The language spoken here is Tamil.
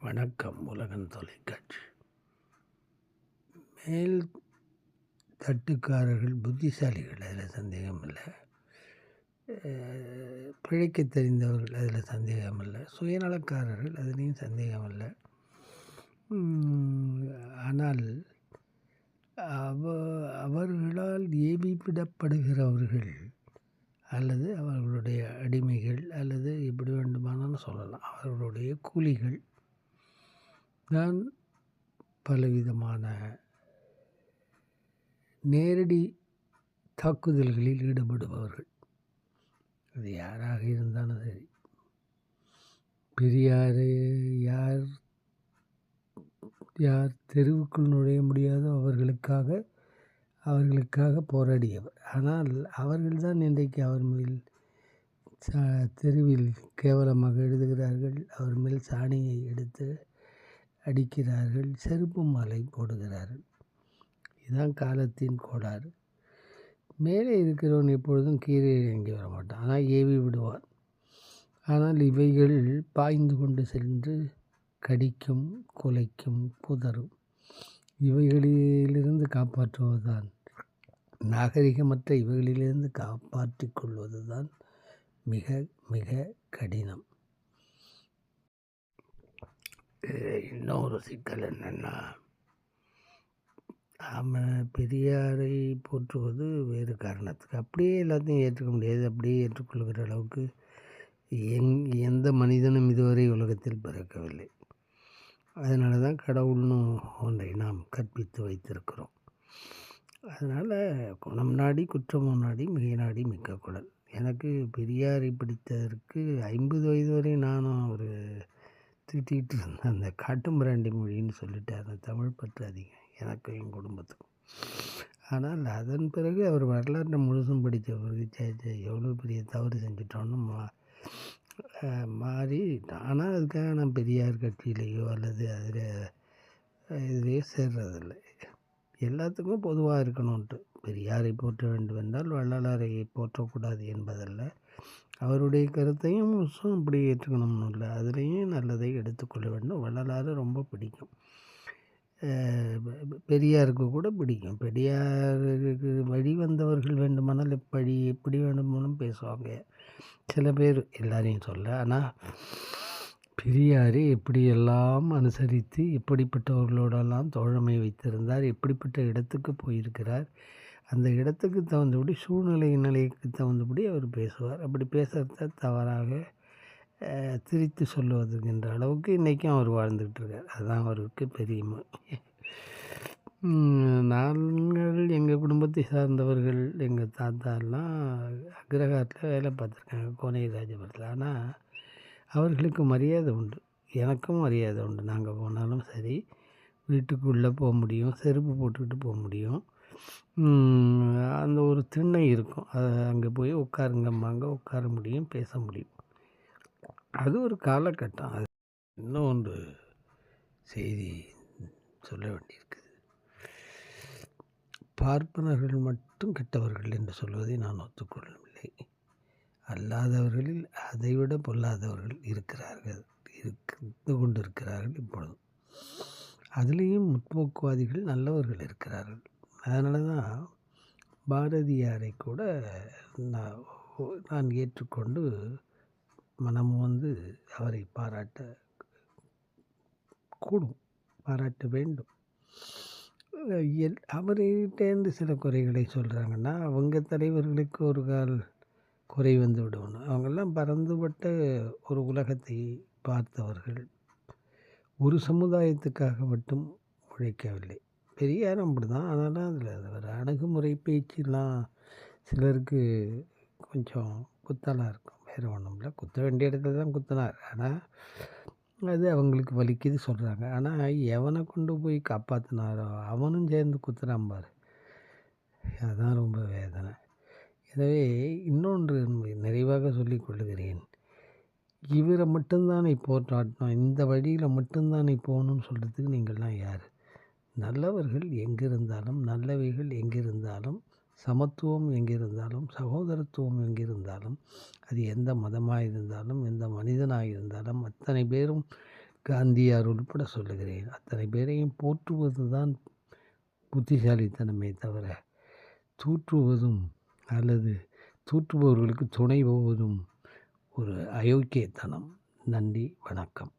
வணக்கம் உலகன் தொலைக்காட்சி. மேல் தட்டுக்காரர்கள் புத்திசாலிகள் அதில் சந்தேகம் இல்லை. பிழைக்க தெரிந்தவர்கள் அதில் சந்தேகம் இல்லை. சுயநலக்காரர்கள் அதுலேயும் சந்தேகம் இல்லை. ஆனால் அவ அவர்களால் ஏவிப்பிடப்படுகிறவர்கள் அல்லது அவர்களுடைய அடிமைகள் அல்லது எப்படி வேண்டுமானாலும் சொல்லலாம். அவர்களுடைய கூலிகள் தான் பலவிதமான நேரடி தாக்குதல்களில் ஈடுபடுபவர்கள். அது யாராக இருந்தாலும் சரி. பெரியார் யார் யார் தெருவுக்குள் நுழைய முடியாதோ அவர்களுக்காக அவர்களுக்காக போராடியவர். ஆனால் அவர்கள்தான் இன்றைக்கு அவர் மேல் சா தெருவில் கேவலமாக எழுதுகிறார்கள். அவர் மேல் சாணியை எடுத்து அடிக்கிறார்கள் செருப்பு மாலை போடுகிறார்கள். இதுதான் காலத்தின் கோளாறு. மேலே இருக்கிறவன் எப்பொழுதும் கீழே இறங்கி வர மாட்டான். ஆனால் ஏவி விடுவான். ஆனால் இவைகள் பாய்ந்து கொண்டு சென்று கடிக்கும் குலைக்கும் புதரும். இவைகளிலிருந்து காப்பாற்றுவதுதான் நாகரிகமற்ற இவைகளிலிருந்து காப்பாற்றிக் கொள்வது தான் மிக மிக கடினம். இன்னொரு சிக்கல் என்னென்னா நாம் பெரியாரை போற்றுவது வேறு காரணத்துக்கு. அப்படியே எல்லாத்தையும் ஏற்றுக்க முடியாது அப்படியே ஏற்றுக்கொள்கிற அளவுக்கு எங் எந்த மனிதனும் இதுவரை உலகத்தில் பிறக்கவில்லை. அதனால தான் கடவுள்னு ஒன்றை நாம் கற்பித்து வைத்திருக்கிறோம். அதனால் குணம் நாடி குற்றம் நாடி மிக நாடி மிக்க குடல் எனக்கு பெரியாரை பிடித்ததற்கு ஐம்பது வயது வரை நான் திட்டிகிட்டு இருந்தேன் அந்த காட்டுமிராண்டி மொழின்னு சொல்லிட்டு அந்த தமிழ் பற்று அதிகம் எனக்கும் என் குடும்பத்துக்கும். ஆனால் அதன் பிறகு அவர் வரலாற்றை முழுசும் படித்த பிறகு சேச்சே எவ்வளோ பெரிய தவறு செஞ்சிட்டோன்னு மா மாறி ஆனால் அதுக்காக நான் பெரியார் கட்சியிலேயோ அல்லது அதில் இதுலேயோ சேர்றதில்லை. எல்லாத்துக்கும் பொதுவாக இருக்கணும்ன்ட்டு. பெரியாரை போற்ற வேண்டும் என்றால் வள்ளலாரை போற்றக்கூடாது என்பதல்ல. அவருடைய கருத்தையும் முழுசும் அப்படி ஏற்றுக்கணும்னு இல்லை. அதுலேயும் நல்லதை எடுத்துக்கொள்ள வேண்டும். வள்ளலாரை ரொம்ப பிடிக்கும். பெரியாருக்கு கூட பிடிக்கும். பெரியாருக்கு வழி வந்தவர்கள் வேண்டுமானால் இப்படி எப்படி வேண்டுமானும் பேசுவாங்க. சில பேர் எல்லாரையும் சொல்ல. ஆனால் பெரியாரை எப்படியெல்லாம் அனுசரித்து எப்படிப்பட்டவர்களோடெல்லாம் தோழமை வைத்திருந்தார் எப்படிப்பட்ட இடத்துக்கு போயிருக்கிறார் அந்த இடத்துக்கு தகுந்தபடி சூழ்நிலை நிலைக்கு தகுந்தபடி அவர் பேசுவார். அப்படி பேசுகிறத தவறாக திரித்து சொல்லுவதுங்கிற அளவுக்கு இன்றைக்கும் அவர் வாழ்ந்துக்கிட்டு இருக்கார். அதுதான் அவருக்கு பெரியமை நாங்கள் எங்கள் குடும்பத்தை சார்ந்தவர்கள் எங்கள் தாத்தா எல்லாம் அக்ரஹாரத்தில் வேலை பார்த்துருக்காங்க கோனை ராஜபுரத்தில். ஆனால் அவர்களுக்கு மரியாதை உண்டு. எனக்கும் மரியாதை உண்டு. நாங்கள் போனாலும் சரி வீட்டுக்குள்ளே போக முடியும் செருப்பு போட்டுக்கிட்டு போக முடியும். அந்த ஒரு திண்ணை இருக்கும். அது அங்கே போய் உட்காருங்கம்பாங்க. உட்கார முடியும் பேச முடியும். அது ஒரு காலகட்டம். அது இன்னும் ஒன்று செய்தி சொல்ல வேண்டியிருக்குது. பார்ப்பனர்கள் மட்டும் கெட்டவர்கள் என்று சொல்வதை நான் ஒத்துக்கொள்ளவில்லை. அல்லாதவர்களில் அதைவிட பொல்லாதவர்கள் இருக்கிறார்கள். இருந்து கொண்டிருக்கிறார்கள் இப்பொழுதும் அதுலேயும் முற்போக்குவாதிகள் நல்லவர்கள் இருக்கிறார்கள். அதனால தான் பாரதியாரை கூட நான் நான் ஏற்றுக்கொண்டு மனம் வந்து அவரை பாராட்ட கூடும் பாராட்ட வேண்டும். எல் அவர்கிட்டேருந்து சில குறைகளை சொல்கிறாங்கன்னா அவங்க தலைவர்களுக்கு ஒரு கால் குறை வந்து விடணும் அவங்கெல்லாம் பறந்துபட்ட ஒரு உலகத்தை பார்த்தவர்கள் ஒரு சமுதாயத்துக்காக மட்டும் உழைக்கவில்லை. பெரியாரும் அப்படி தான் அதனால் அதில் ஒரு அணுகுமுறை பேச்செல்லாம் சிலருக்கு கொஞ்சம் குத்தலாக இருக்கும். வேறு ஒன்றும் இல்லை. குத்த வேண்டிய இடத்துல தான் குத்தினார். ஆனால் அது அவங்களுக்கு வலிக்குது சொல்கிறாங்க ஆனால் எவனை கொண்டு போய் காப்பாற்றினாரோ அவனும் சேர்ந்து குத்துறான் பாரு. அதுதான் ரொம்ப வேதனை. எனவே இன்னொன்று நிறைவாக சொல்லிக் கொள்கிறேன். இவரை மட்டும்தானே போராட்டணும் இந்த வழியில் மட்டும்தானே போகணும்னு சொல்கிறதுக்கு நீங்கள்லாம் யார்? நல்லவர்கள் எங்கிருந்தாலும் நல்லவைகள் எங்கிருந்தாலும் சமத்துவம் எங்கிருந்தாலும் சகோதரத்துவம் எங்கிருந்தாலும் அது எந்த மதமாக இருந்தாலும் எந்த மனிதனாக இருந்தாலும் அத்தனை பேரும் காந்தியார் உட்பட சொல்லுகிறேன். அத்தனை பேரையும் போற்றுவது தான் புத்திசாலித்தனமே தவிர தூற்றுவதும் அல்லது தூற்றுபவர்களுக்கு துணை போவதும் ஒரு அயோக்கியத்தனம். நன்றி வணக்கம்.